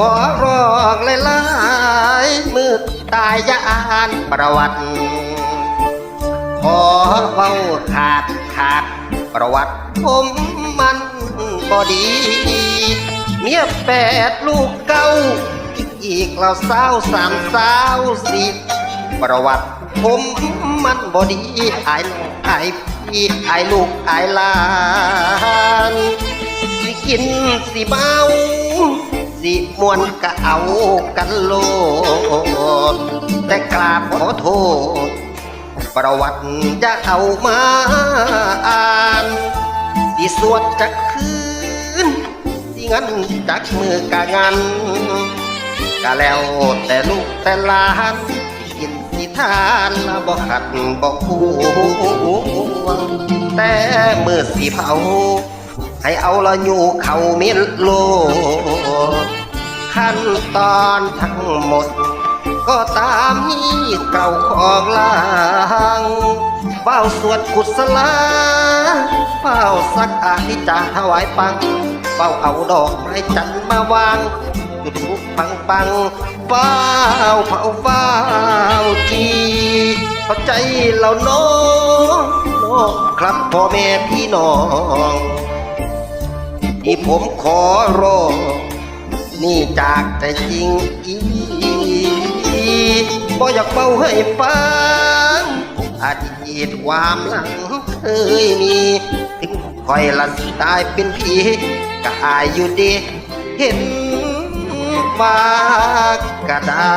ขอร้องเลยายมือตายยานประวัติ ขอเฝ้าขาดขาดประวัติผมมันบอดี เมียแปดลูกเก้า อีกเราสาวสามสาวสิประวัติผมมันบอดีไอ้น้องไอ้พี่ไอ้ลูกไอ้ลาน สิกินสิเมา สิมวนกะเอากันโลดแต่กราบขอโทษ ประวัติจะเอามาอ่านสิสวดจักคืนสิงั้นจักมือกะงันกะแล้วแต่ลูกแต่หลานกินสิทานละบ่ขัดบ่คู่แต่มือสิเผา ให้เอาละอยู่เขาเม็ดโลขั้นตอนทั้งหมด ก็ตามนี้เก่าของลางเฝ้าสวดกุศลาเฝ้าสักอานิจาถวายปังเฝ้าเอาดอกไม้จันทร์มาวางจุดบุกปังปังเฝ้าเผาเฝ้าทีเข้าใจเราโน้น้องครับพ่อแม่พี่น้อง ที่ผมขอร้องนี่จากใจจริงอีบ่อยากเบาให้ฟังอดีตความหลังเคยมีถึงคอยละสิตายเป็นผีก็อายอยู่ดี เห็นว่ากระได้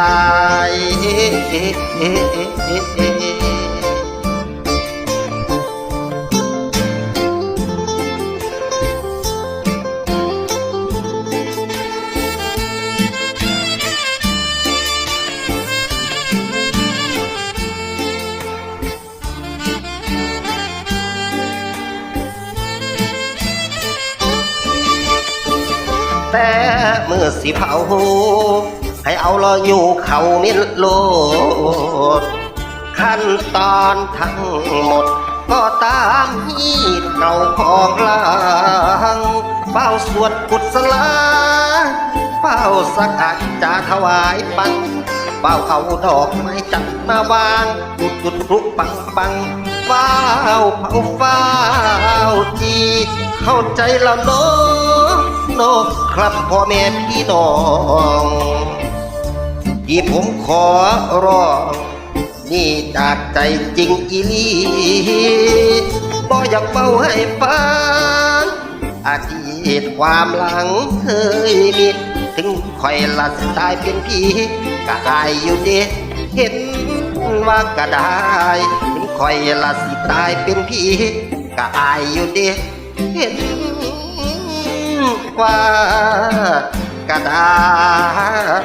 แต่เมื่อสิเผาให้เอาเราอยู่เขาเม็ดโลด ขั้นตอนทั้งหมด ก็ตามที่เก่าของลางเฝ้าสวดกุศลาเฝ้าสักอาจาถวายปังเฝ้าเอาดอกไม้จัดมาวางจุดจุดพลุปังปังเฝ้าเผาเฝ้าจีเข้าใจแล้วเน้ นกครับพ่อแม่พี่น้องที่ผมขอร้อง นี่จากใจจริงอีลีบ่อยากเฝ้าให้ฟังอดีตความหลังเคยมีถึงคอยละสตายเป็นผีก็อายอยู่เด็เห็นว่าก็ได้ ถึงคอยละสิตายเป็นผีก็อายอยู่เด็เห็น ว่ากระดาษ